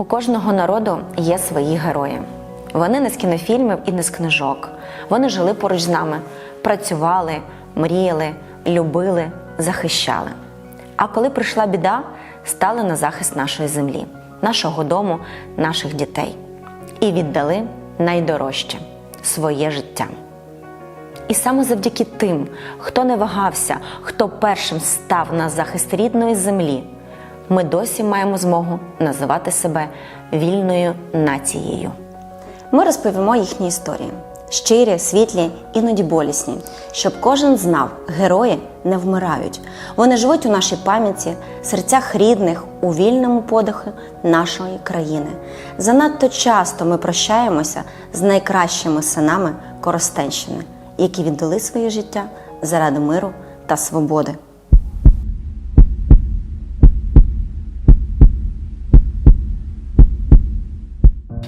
У кожного народу є свої герої. Вони не з кінофільмів і не з книжок. Вони жили поруч з нами, працювали, мріяли, любили, захищали. А коли прийшла біда, стали на захист нашої землі, нашого дому, наших дітей і віддали найдорожче своє життя. І саме завдяки тим, хто не вагався, хто першим став на захист рідної землі, ми досі маємо змогу називати себе вільною нацією. Ми розповімо їхні історії щирі, світлі, іноді болісні, щоб кожен знав, герої не вмирають. Вони живуть у нашій пам'яті, серцях рідних, у вільному подиху нашої країни. Занадто часто ми прощаємося з найкращими синами Коростенщини, які віддали своє життя заради миру та свободи.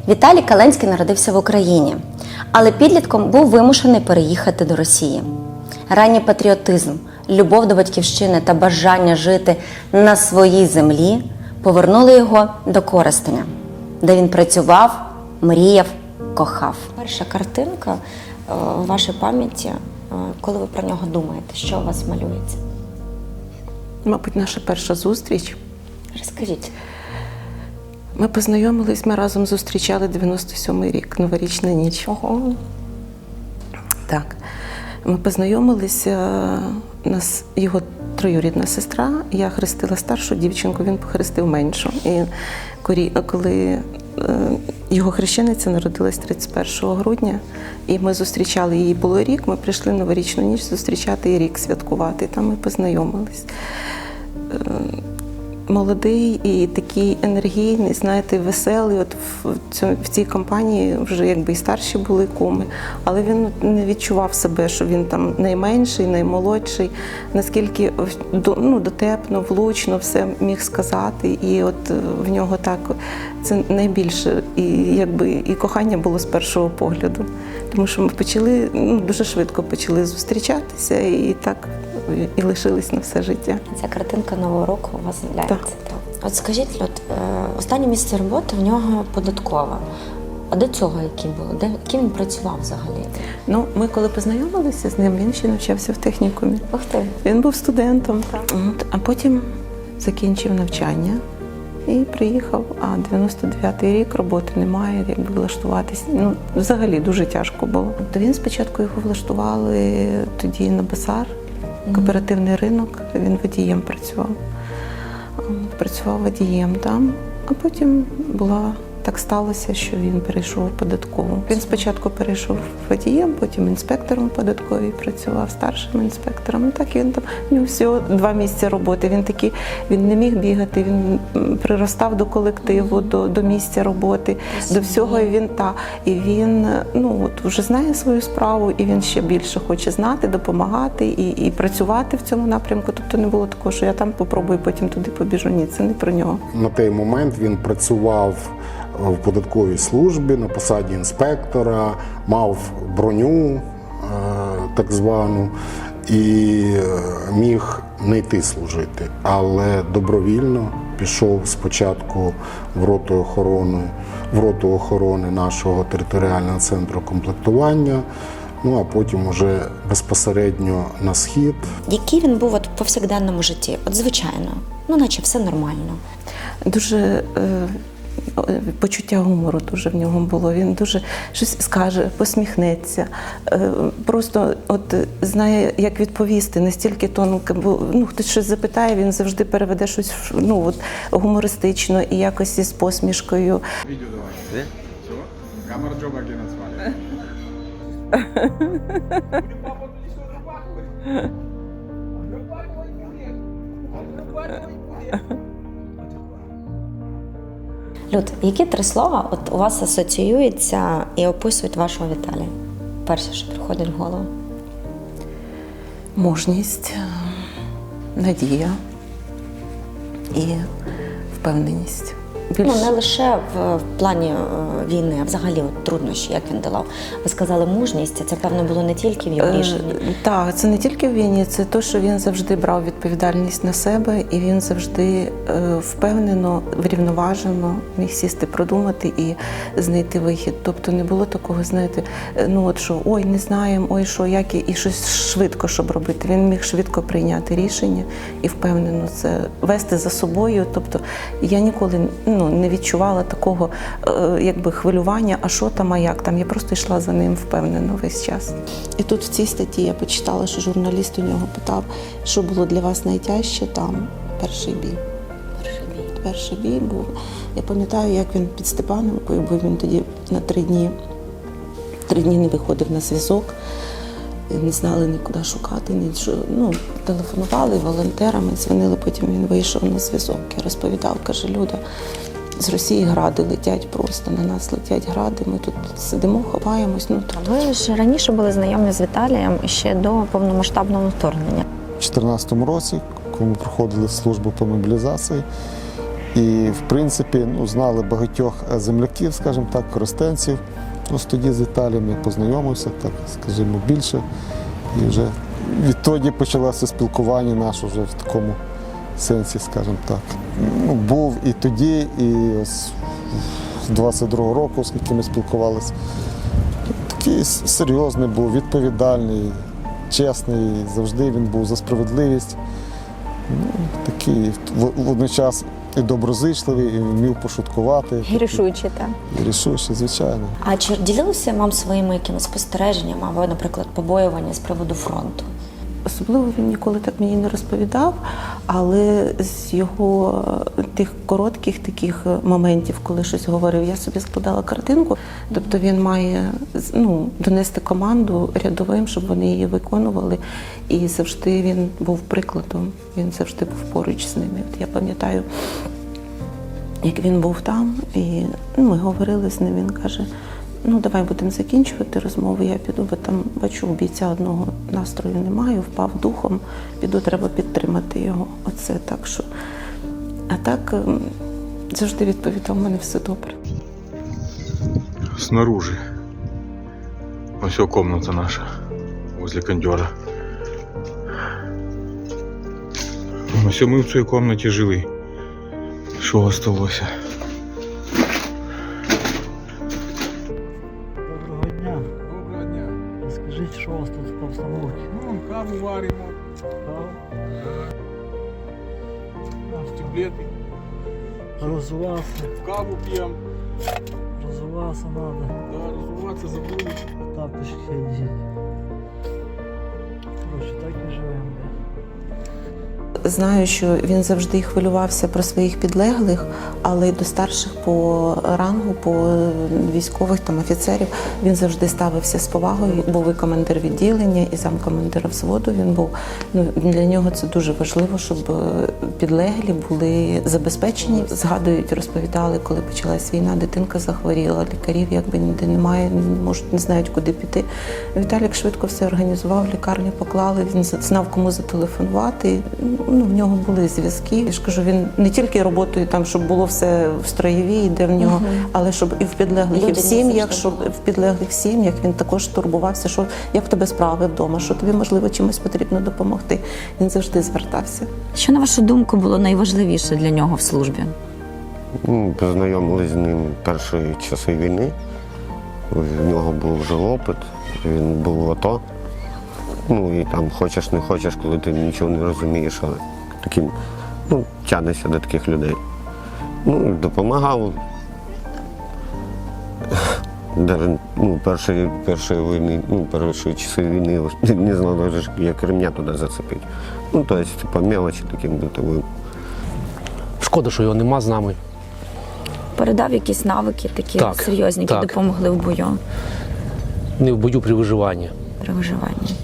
Віталій Каленський народився в Україні, але підлітком був вимушений переїхати до Росії. Ранній патріотизм, любов до батьківщини та бажання жити на своїй землі повернули його до Коростеня, де він працював, мріяв, кохав. Перша картинка е, у вашій пам'яті, е, коли ви про нього думаєте, що у вас малюється? Мабуть, наша перша зустріч. Розкажіть. Ми познайомились, ми разом зустрічали 97-й рік, новорічна ніч. Ого. Так. Ми познайомилися, у нас його троюрідна сестра, я хрестила старшу дівчинку, він похрестив меншу. І коли е, його хрещениця народилась 31 грудня, і ми зустрічали її було рік, ми прийшли новорічну ніч зустрічати і рік святкувати. Там ми познайомились. Молодий і такий енергійний, знаєте, веселий. От в, цьому- в цій компанії вже якби і старші були куми, але він не відчував себе, що він там найменший, наймолодший, наскільки ну, дотепно, влучно все міг сказати. І от е, в нього так це найбільше, і якби і кохання було з першого погляду. Тому що ми почали ну, дуже швидко почали зустрічатися і так і лишились на все життя. Ця картинка нового року у вас з'являється. Так. От скажіть, Люд, е, останнє місце роботи в нього податкова. А до цього яким було? Де ким він працював взагалі? Ну, ми коли познайомилися з ним, він ще навчався в технікумі. Ух ти. Він був студентом, От, а потім закінчив навчання і приїхав. А 99-й рік роботи немає, якби влаштуватись. Ну, взагалі дуже тяжко було. То він спочатку його влаштували тоді на базар, кооперативний ринок. Він водієм працював. Працював водієм там, а потім була. Так сталося, що він перейшов в податкову. Він спочатку перейшов водієм, потім інспектором податковій працював, старшим інспектором. Ну так він там в нього всього два місця роботи. Він такий, він не міг бігати, він приростав до колективу, до, до місця роботи, до всього. І він та і він ну от вже знає свою справу, і він ще більше хоче знати, допомагати і, і працювати в цьому напрямку. Тобто не було такого, що я там попробую, потім туди побіжу. Ні, це не про нього. На той момент він працював в податковій службі на посаді інспектора, мав броню е, так звану і е, міг не йти служити, але добровільно пішов спочатку в роту охорони, в роту охорони нашого територіального центру комплектування. Ну а потім уже безпосередньо на схід Який він був от в повсякденному житті? От звичайно, ну наче все нормально. дуже е, е, почуття гумору дуже в нього було. Він дуже щось скаже, посміхнеться. Е, просто от знає, як відповісти, настільки тонко, бо ну, хтось щось запитає, він завжди переведе щось ну, от, гумористично і якось із посмішкою. Video давай. Камера джоба на свале. Люд, які три слова от у вас асоціюються і описують вашого Віталія? Перше, що приходить в голову. Мужність, е, надія і впевненість. Ну не лише в, в плані е, війни, а взагалі от, труднощі, як він долав. Ви сказали мужність, це певно було не тільки в його Е. Так, це не тільки в війні, це те, що він завжди брав відповідальність на себе, і він завжди е, впевнено, врівноважено міг сісти, продумати і знайти вихід. Тобто не було такого, знаєте, е, ну от що ой, не знаємо, ой, що як і, і щось швидко, щоб робити. Він міг швидко прийняти рішення і впевнено це вести за собою. Тобто я ніколи ну, не відчувала такого е, якби хвилювання, а що там, а як там. Я просто йшла за ним впевнено весь час. І тут в цій статті я почитала, що журналіст у нього питав, що було для вас найтяжче там перший бій. Перший бій. Перший бій був. Я пам'ятаю, як він під Степановкою, бо він тоді на три дні, три дні не виходив на зв'язок. Не знали нікуди шукати, нічого. Ну, телефонували волонтерами, дзвонили, потім він вийшов на зв'язок і розповідав, каже, Люда, з Росії гради летять просто, на нас летять гради, ми тут сидимо, ховаємось. Ну, тобто, Ви ж раніше були знайомі з Віталієм ще до повномасштабного вторгнення. У 2014 році, коли ми проходили службу по мобілізації, і в принципі ну, знали багатьох земляків, скажімо так, користенців. Ось тоді з Віталієм я познайомився, так скажімо, більше. І вже відтоді почалося спілкування наше вже в такому сенсі, скажімо так. Ну, був і тоді, і ось з 22-го року, оскільки ми спілкувалися. Такий серйозний був, відповідальний, чесний, завжди він був за справедливість. Ну, такий водночас і доброзичливий, і вмів пошуткувати. І рішучі, так. І рішучий, звичайно. А чи ділилися вам своїми якимись спостереженнями або, наприклад, побоювання з приводу фронту? Особливо він ніколи так мені не розповідав, але з його е, тих коротких таких е, моментів, коли щось говорив, я собі складала картинку. Тобто він має ну, донести команду рядовим, щоб вони її виконували. І завжди він був прикладом, він завжди був поруч з ними. От я пам'ятаю, як він був там, і ну, ми говорили з ним. Він каже: ну давай будемо закінчувати розмову. Я піду, бо там бачу, у бійця одного настрою немає, впав духом, піду, треба підтримати його. Оце так що. А так ем, завжди відповідав, у мене все добре. Снаружи. Все, комната наша. Возле кондера. Все, ми в цій комнаті жили. Що осталося? Розвиватися, каву п'ємо. розвиватися треба. Да, розвиватися забули. Тапочки одіть. Коротше, так і живемо. Знаю, що він завжди хвилювався про своїх підлеглих, але й до старших по рангу, по військових там офіцерів він завжди ставився з повагою. Був і командир відділення, і замкомандира взводу. Він був ну для нього це дуже важливо, щоб підлеглі були забезпечені. Згадують, розповідали, коли почалась війна, дитинка захворіла, лікарів якби ніде немає, не можуть не знають, куди піти. Віталік швидко все організував, лікарню поклали. Він знав, кому зателефонувати. Ну, в нього були зв'язки. Я ж кажу, він не тільки роботою там, щоб було все в строєвій, де в нього, але щоб і в підлеглих, і в сім'ях, щоб в підлеглих сім'ях він також турбувався, що як в тебе справи вдома, що тобі можливо чимось потрібно допомогти. Він завжди звертався. Що, на вашу думку, було найважливіше для нього в службі? Ну, Познайомились з ним перші часи війни. В нього був вже опит, він був в АТО. Ну і там хочеш не хочеш, коли ти нічого не розумієш, але таким, ну, тягнешся до таких людей. Ну, допомагав. Даже, ну, перші, перші війни, ну, перші часи війни не знав, як ремня туди зацепити. Ну, тобто, по мелочі таким битовим. Шкода, що його нема з нами. Передав якісь навики такі Так, серйозні, які так. допомогли в бою Не в бою при виживанні. при виживанні.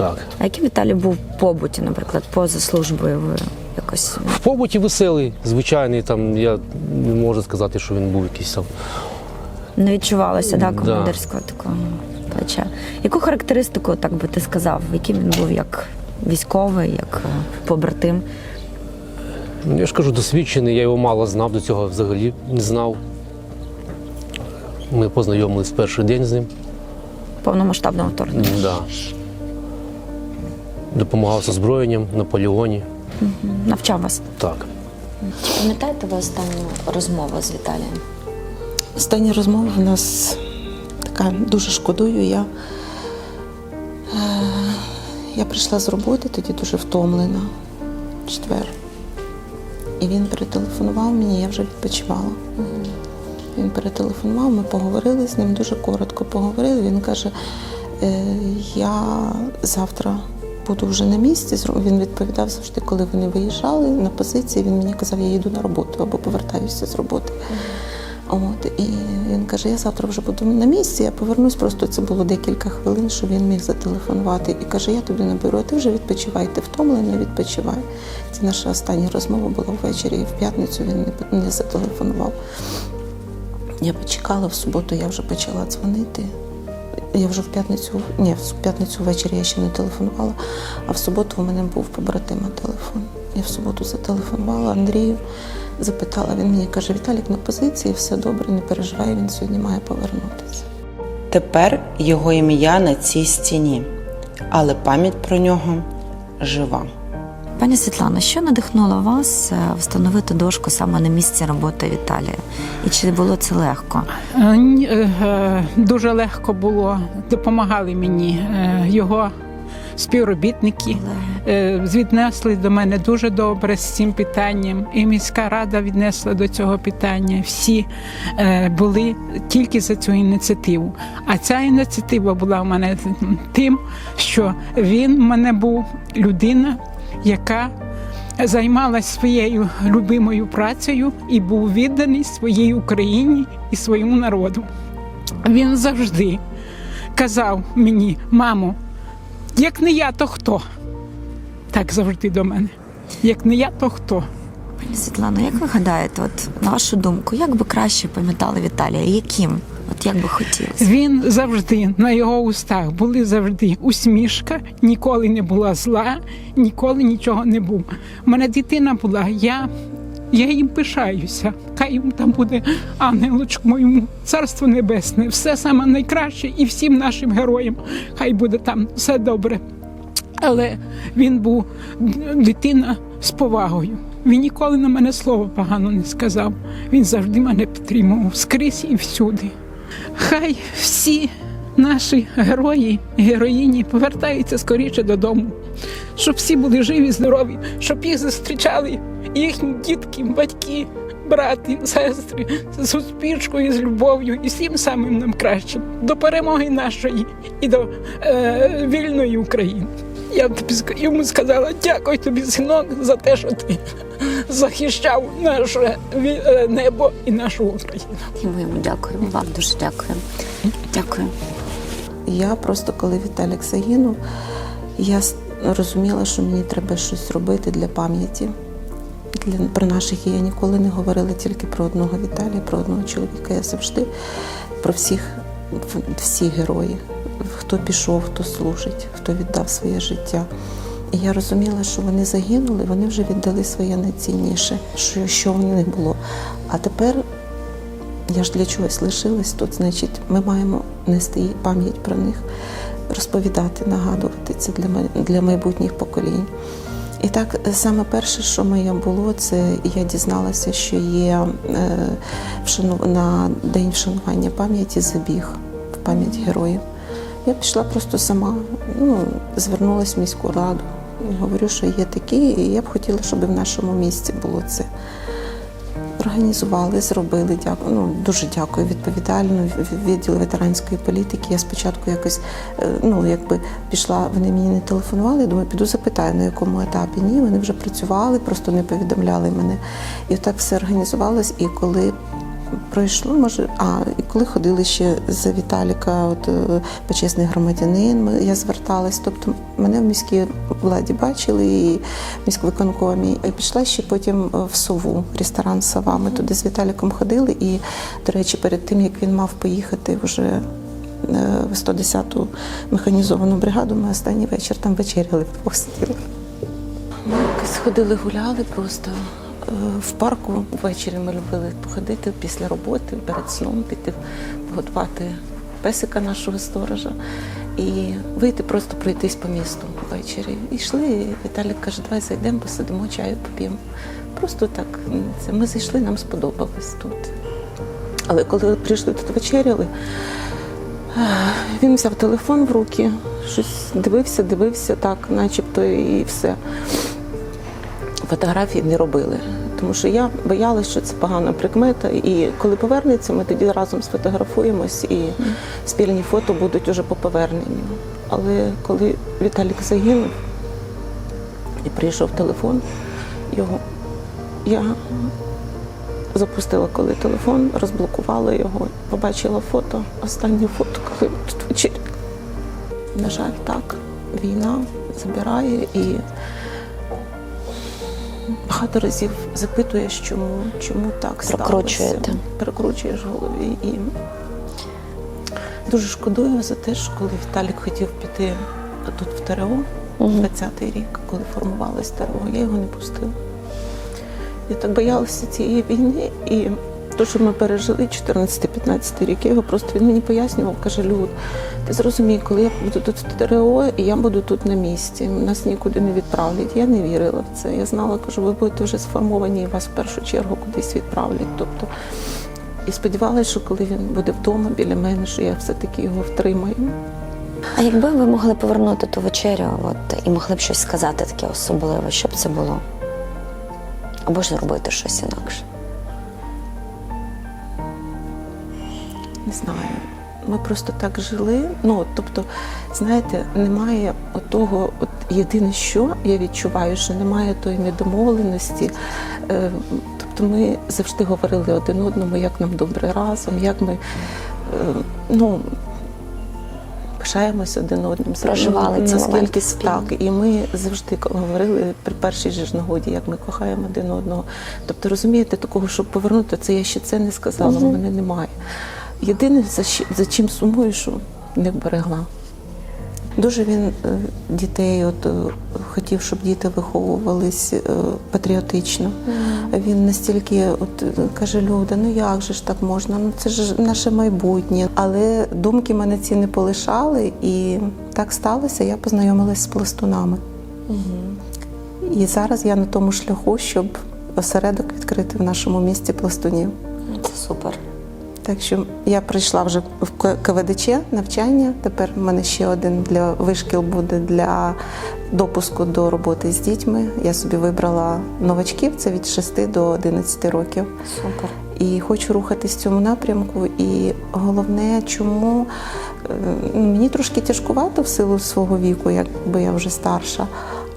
Так. А який Віталій був в побуті, наприклад, поза службою ви якось В побуті веселий, звичайний, там я не можу сказати, що він був якийсь там. не відчувалося да, Да. командирського такого плеча? Яку характеристику, так би ти сказав, яким він був як військовий, як побратим? Ну, Я ж кажу, досвідчений, я його мало знав, до цього взагалі не знав. Ми познайомились в перший день з ним. Повномасштабного вторгнення. Да. Допомагав з озброєнням на полігоні. Навчав вас. Так. Пам'ятаєте ви останню розмову з Віталієм? Остання розмова в нас така дуже шкодую. Я, е, я прийшла з роботи, тоді дуже втомлена, в четвер. І він перетелефонував мені, я вже відпочивала. Він перетелефонував, ми поговорили з ним, дуже коротко поговорили. Він каже, «Е, я завтра буду вже на місці. Він відповідав завжди, коли вони виїжджали на позиції. Він мені казав, я їду на роботу або повертаюся з роботи. От, і він каже: я завтра вже буду на місці, я повернусь. Просто це було декілька хвилин, що він міг зателефонувати. І каже, я тобі наберу, а ти вже відпочивай, ти втомлений, відпочивай. Це наша остання розмова була ввечері, і в п'ятницю він не, зателефонував. Я почекала в суботу, я вже почала дзвонити. Я вже в п'ятницю, ні, в п'ятницю ввечері я ще не телефонувала, а в суботу у мене був побратима телефон. Я в суботу зателефонувала Андрію, запитала. Він мені каже: Віталік на позиції, все добре, не переживай, він сьогодні має повернутися. Тепер його ім'я на цій стіні, але пам'ять про нього жива. Пані Світлано, що надихнуло вас е, встановити дошку саме на місці роботи Віталія? І чи було це легко? Е, е, Дуже легко було, допомагали мені його співробітники. Віднесли до мене дуже добре з цим питанням. І міська рада віднесла до цього питання. Всі були тільки за цю ініціативу. А ця ініціатива була в мене тим, що він в мене був людина, яка займалась своєю любимою працею і був відданий своїй Україні і своєму народу. Він завжди казав мені, мамо, як не я, то хто? Так завжди до мене. Як не я, то хто? Пані Світлано, як ви гадаєте, от на вашу думку, як би краще пам'ятали Віталія? Яким? От як би хотілося? Він завжди на його устах були завжди усмішка, ніколи не була зла, ніколи нічого не був. У мене дитина була, я, я їм пишаюся. Хай йому там буде ангелочок моєму, царство небесне, все саме найкраще і всім нашим героям. Хай буде там все добре. Але він був дитина з повагою. Він ніколи на мене слово погано не сказав. Він завжди мене підтримував скрізь і всюди. Хай всі наші герої героїні повертаються скоріше додому, щоб всі були живі, здорові, щоб їх зустрічали їхні дітки, батьки, брати, сестри з успішкою, з любов'ю і всім самим нам кращим до перемоги нашої і до е, вільної України. Я тобі йому сказала, дякую тобі, синок, за те, що ти захищав наше е, небо і нашу Україну. І ми йому дякуємо. Вам дуже дякую. Дякую. Я просто, коли Віталік загинув, я розуміла, що мені треба щось робити для пам'яті. Для, про наших і я ніколи не говорила тільки про одного Віталія, про одного чоловіка. Я завжди про всіх, всі герої, хто пішов, хто служить, хто віддав своє життя. І я розуміла, що вони загинули, вони вже віддали своє найцінніше, що, що в них було. А тепер я ж для чогось лишилась тут, значить, ми маємо нести пам'ять про них, розповідати, нагадувати це для, для майбутніх поколінь. І так, саме перше, що моє було, це я дізналася, що є е, на день вшанування пам'яті забіг в пам'ять героїв. Я пішла просто сама, ну, звернулася в міську раду. І говорю, що є такі, і я б хотіла, щоб в нашому місті було це. Організували, зробили. Дякую. Ну, дуже дякую відповідально відділ ветеранської політики. Я спочатку якось е, ну, якби пішла, вони мені не телефонували. Думаю, піду запитаю, на якому етапі. Ні, вони вже працювали, просто не повідомляли мене. І так все організувалось. І коли пройшло, може, а і коли ходили ще за Віталіка, от е, почесний громадянин, я зверталась. Тобто мене в міській владі бачили і в міськвиконкомі. І пішла ще потім е, в сову, ресторан Сова. Ми туди з Віталіком ходили. І, до речі, перед тим як він мав поїхати вже е, в 110-ту механізовану бригаду, ми останній вечір там вечеряли вдвох сиділи. Ми якось ходили, гуляли просто. В парку ввечері ми любили походити після роботи, перед сном піти погодувати песика нашого сторожа і вийти просто пройтись по місту ввечері. І йшли, і Віталік каже, давай зайдемо, посидимо, чаю поп'ємо. Просто так. Ми зайшли, нам сподобалось тут. Але коли прийшли тут вечеряли, він взяв телефон в руки, щось дивився, дивився так, начебто і все. Фотографії не робили. Тому що я боялася, що це погана прикмета. І коли повернеться, ми тоді разом сфотографуємось і спільні фото будуть уже по поверненню. Але коли Віталік загинув і прийшов телефон, його я запустила коли телефон, розблокувала його, побачила фото, останнє фото, коли тут вечері. На жаль, так, війна забирає і багато разів запитуєш, чому, чому так сталося. Перекручуєш в голові. І дуже шкодую за те, що коли Віталік хотів піти тут в ТРО, 20-й рік, коли формувалось ТРО, я його не пустила. Я так боялася цієї війни і те, що ми пережили 14-15 рік, я його просто він мені пояснював, каже, Люд, ти зрозумій, коли я буду тут в ТРО, і я буду тут на місці, нас нікуди не відправлять. Я не вірила в це. Я знала, кажу, ви будете вже сформовані і вас в першу чергу кудись відправлять. Тобто, і сподівалася, що коли він буде вдома біля мене, що я все-таки його втримаю. А якби ви могли повернути ту вечерю от, і могли б щось сказати таке особливе, що б це було? Або ж зробити щось інакше? Не знаю. Ми просто так жили. Ну, тобто, знаєте, немає того, от єдине, що я відчуваю, що немає тої недомовленості. Е, Тобто ми завжди говорили один одному, як нам добре разом, як ми е, ну, пишаємося один одним. Проживали ці наскільки так. І ми завжди говорили при першій же ж нагоді, як ми кохаємо один одного. Тобто, розумієте, такого, щоб повернути, це я ще це не сказала, в мене немає. Єдине, за, за чим сумую, що не вберегла. Дуже він е, дітей от, е, хотів, щоб діти виховувались е, патріотично. Він настільки от, каже, Люда, ну як же ж так можна? Ну це ж наше майбутнє. Але думки мене ці не полишали, і так сталося, я познайомилась з пластунами. І зараз я на тому шляху, щоб осередок відкрити в нашому місті пластунів. Це супер. Так що я прийшла вже в КВДЧ навчання. Тепер в мене ще один для вишкіл буде для допуску до роботи з дітьми. Я собі вибрала новачків, це від 6 до 11 років. Супер. І хочу рухатись в цьому напрямку. І головне, чому е, мені трошки тяжкувато в силу свого віку, якби я вже старша,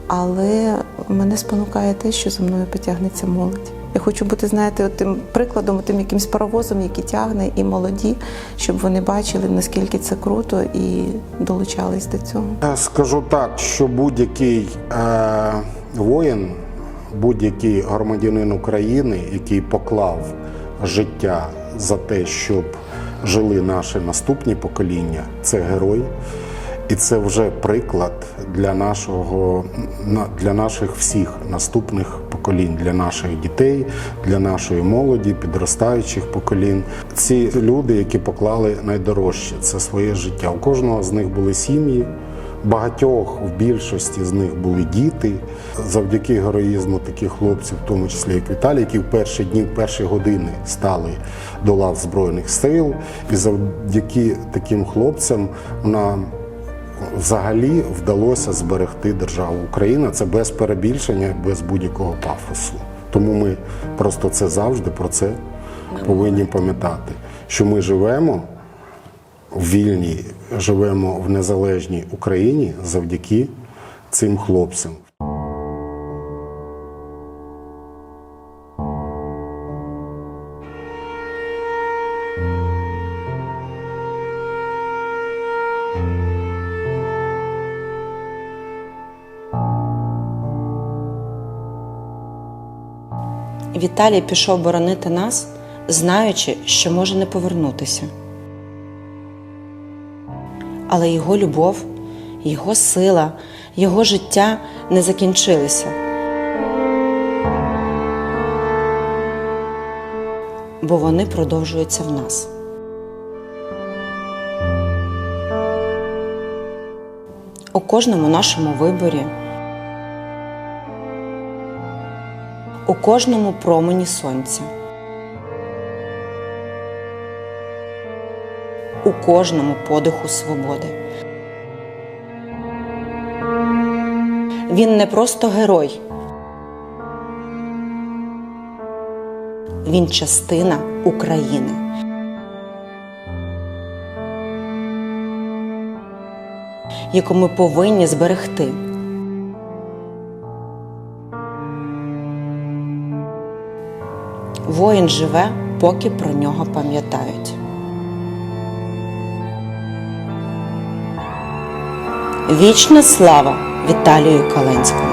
але мене спонукає те, що за мною потягнеться молодь. Я хочу бути, знаєте, тим прикладом, тим якимсь паровозом, який тягне і молоді, щоб вони бачили, наскільки це круто, і долучались до цього. Скажу так, що будь-який е, воїн, будь-який громадянин України, який поклав життя за те, щоб жили наші наступні покоління, це герой. І це вже приклад для нашого для наших всіх наступних поколінь, для наших дітей, для нашої молоді, підростаючих поколінь. Ці люди, які поклали найдорожче, це своє життя. У кожного з них були сім'ї. Багатьох в більшості з них були діти. Завдяки героїзму таких хлопців, в тому числі як Віталій, які в перші дні, в перші години стали до лав Збройних сил. І завдяки таким хлопцям нам взагалі вдалося зберегти державу Україна. Це без перебільшення, без будь-якого пафосу. Тому ми просто це завжди про це повинні пам'ятати, що ми живемо в вільній, живемо в незалежній Україні завдяки цим хлопцям. Віталій пішов боронити нас, знаючи, що може не повернутися. Але його любов, його сила, його життя не закінчилися. бо вони продовжуються в нас. У кожному нашому виборі, у кожному промені сонця, у кожному подиху свободи. Він не просто герой. Він частина України. яку ми повинні зберегти. Воїн живе, поки про нього пам'ятають. Вічна слава Віталію Каленському.